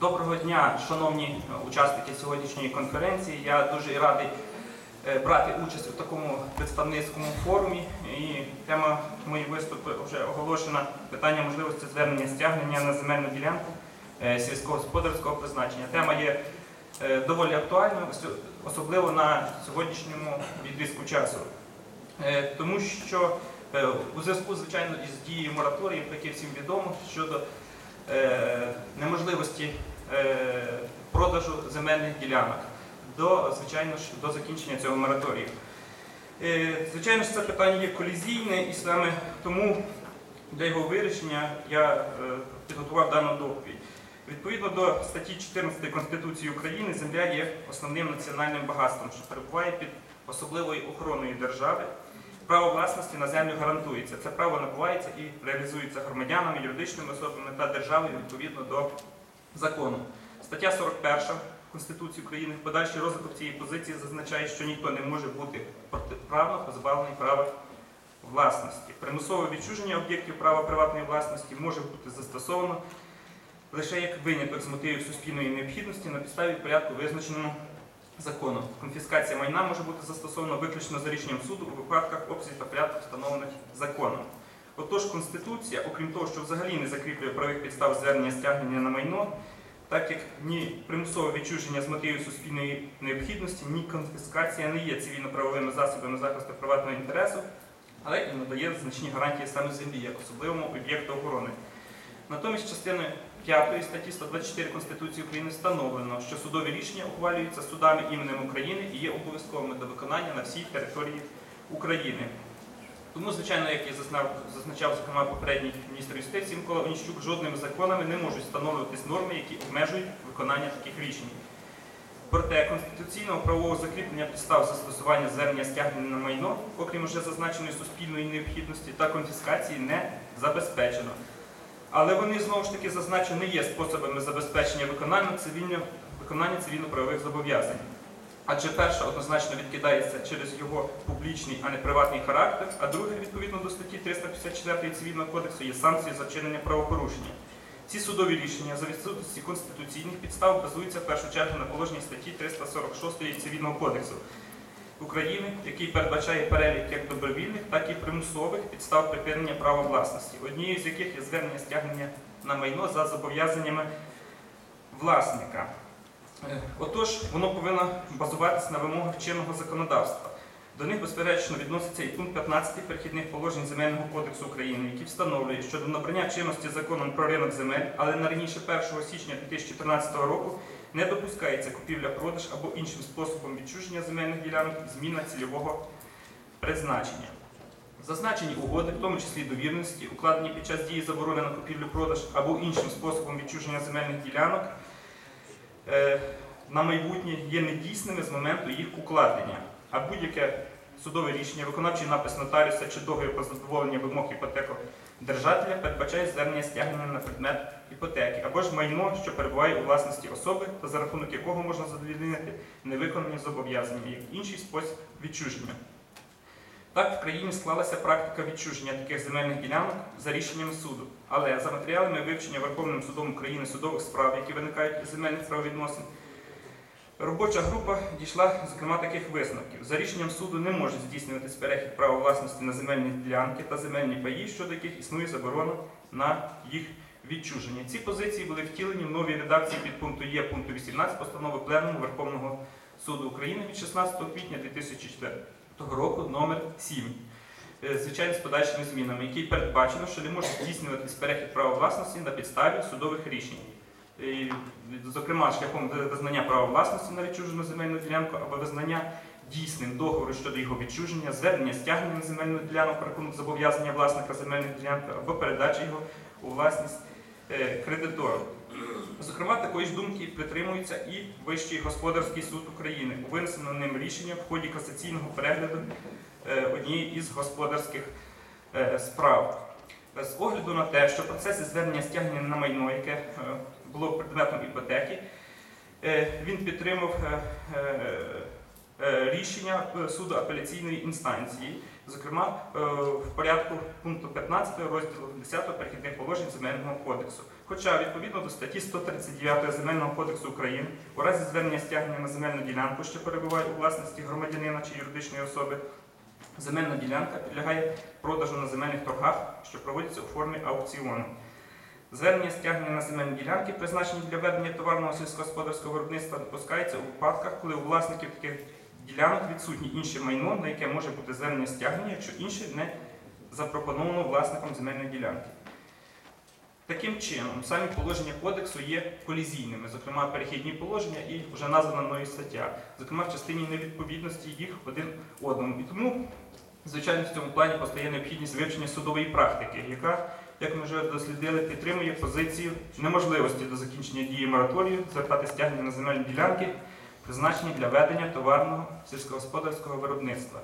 Доброго дня, шановні е, учасники сьогоднішньої конференції. Я дуже радий е, брати участь у такому представницькому форумі. І тема моєї виступу вже оголошена питання можливості звернення стягнення на земельну ділянку е, сільськогосподарського призначення. Тема є доволі актуальною, особливо на сьогоднішньому відрізку часу. Тому що у зв'язку, звичайно, із дією мораторіїв, таке всім відомо, щодо неможливості продажу земельних ділянок до, звичайно ж, до закінчення цього мораторію. Е, Звичайно ж, це питання є колізійне, і саме тому для його вирішення я е, підготував дану доповідь. Відповідно до статті 14 Конституції України, земля є основним національним багатством, що перебуває під особливою охороною держави. Право власності на землю гарантується. Це право набувається і реалізується громадянами, юридичними особами та державою відповідно до закону. Стаття 41 Конституції України в подальший розвиток цієї позиції зазначає, що ніхто не може бути протиправно позбавлений права власності. Примусове відчуження об'єктів права приватної власності може бути застосовано лише як виняток з мотивів суспільної необхідності на підставі порядку визначеному законом. Конфіскація майна може бути застосована виключно за рішенням суду у випадках обсязі та порядку, встановлених законом. Отож, Конституція, окрім того, що взагалі не закріплює правих підстав звернення стягнення на майно, так як ні примусове відчуження з мотивів суспільної необхідності, ні конфіскація не є цивільно-правовими засобами захисту приватного інтересу, але і надає значні гарантії саме землі, як особливому об'єкту охорони. Натомість частиною 5 статті 124 Конституції України встановлено, що судові рішення ухвалюються судами іменем України і є обов'язковими до виконання на всій території України. Тому, звичайно, як і зазначав зокрема попередній міністр юстиції Микола Оніщук, жодними законами не можуть встановлюватись норми, які обмежують виконання таких рішень. Проте конституційного правового закріплення підстав застосування звернення стягнення на майно, окрім вже зазначеної суспільної необхідності та конфіскації, не забезпечено. Але вони знову ж таки зазначені не є способами забезпечення виконання цивільно-правових зобов'язань. Адже перше однозначно відкидається через його публічний, а не приватний характер, а друге, відповідно до статті 354 Цивільного кодексу, є санкції за вчинення правопорушення. Ці судові рішення за відсутності конституційних підстав базуються в першу чергу на положенні статті 346 Цивільного кодексу України, який передбачає перелік як добровільних, так і примусових підстав припинення права власності, однією з яких є звернення стягнення на майно за зобов'язаннями власника. Е, Отож, воно повинно базуватися на вимогах чинного законодавства. До них, безперечно, відноситься і пункт 15 перехідних положень Земельного кодексу України, який встановлює, що до набрання чинності законом про ринок земель, але не раніше 1 січня 2014 року не допускається купівля-продаж або іншим способом відчуження земельних ділянок зміна цільового призначення. Зазначені угоди, в тому числі довірності, укладені під час дії заборони на купівлю-продаж або іншим способом відчуження земельних ділянок, на майбутнє є недійсними з моменту їх укладення, а будь-яке судове рішення, виконавчий напис нотаріуса чи договір про задоволення вимог іпотекодержателя передбачає звернення стягнення на предмет іпотеки або ж майно, що перебуває у власності особи, та за рахунок якого можна задовільнити невиконані зобов'язання, як інший спосіб відчуження. Так в країні склалася практика відчуження таких земельних ділянок за рішенням суду. Але за матеріалами вивчення Верховним судом України судових справ, які виникають із земельних правовідносин, робоча група дійшла зокрема таких висновків. За рішенням суду не може здійснюватись перехід права власності на земельні ділянки та земельні паї, щодо яких існує заборона на їх відчуження. Ці позиції були втілені в новій редакції під пункту Є пункту 18 постанови Пленуму Верховного суду України від 16 квітня 2004 року номер 7 е, звичайно, з подальшими змінами, який передбачено, що не може здійснюватись перехід права власності на підставі судових рішень. І, Зокрема, шляхом визнання права власності на відчужену земельну ділянку або визнання дійсним договору щодо його відчуження, звернення стягнення на земельну ділянку, рахунок зобов'язання власника земельної ділянки або передачі його у власність е, кредитору. Зокрема, такої ж думки притримується і Вищий господарський суд України у винесеному ним рішення в ході касаційного перегляду е, однієї із господарських е, справ. Е, З огляду на те, що процеси звернення стягнення на майно, яке було предметом іпотеки, він підтримав рішення е, суду апеляційної інстанції, зокрема е, в порядку пункту 15 розділу 10 перехідних положень Земельного кодексу. Хоча відповідно до статті 139 Земельного кодексу України у разі звернення стягнення на земельну ділянку, що перебуває у власності громадянина чи юридичної особи, земельна ділянка підлягає продажу на земельних торгах, що проводяться у формі аукціону. Звернення стягнення на земельні ділянки, призначені для ведення товарного сільськогосподарського виробництва, допускається у випадках, коли у власників таких ділянок відсутнє інше майно, на яке може бути звернення стягнення, якщо інше не запропоновано власником земельної ділянки. Таким чином, самі положення кодексу є колізійними, зокрема перехідні положення і вже названа мною стаття, зокрема в частині невідповідності їх один одному. І тому, звичайно, в цьому плані постає необхідність вивчення судової практики, яка, як ми вже дослідили, підтримує позицію неможливості до закінчення дії мораторію звертати стягнення на земельні ділянки, призначені для ведення товарного сільськогосподарського виробництва.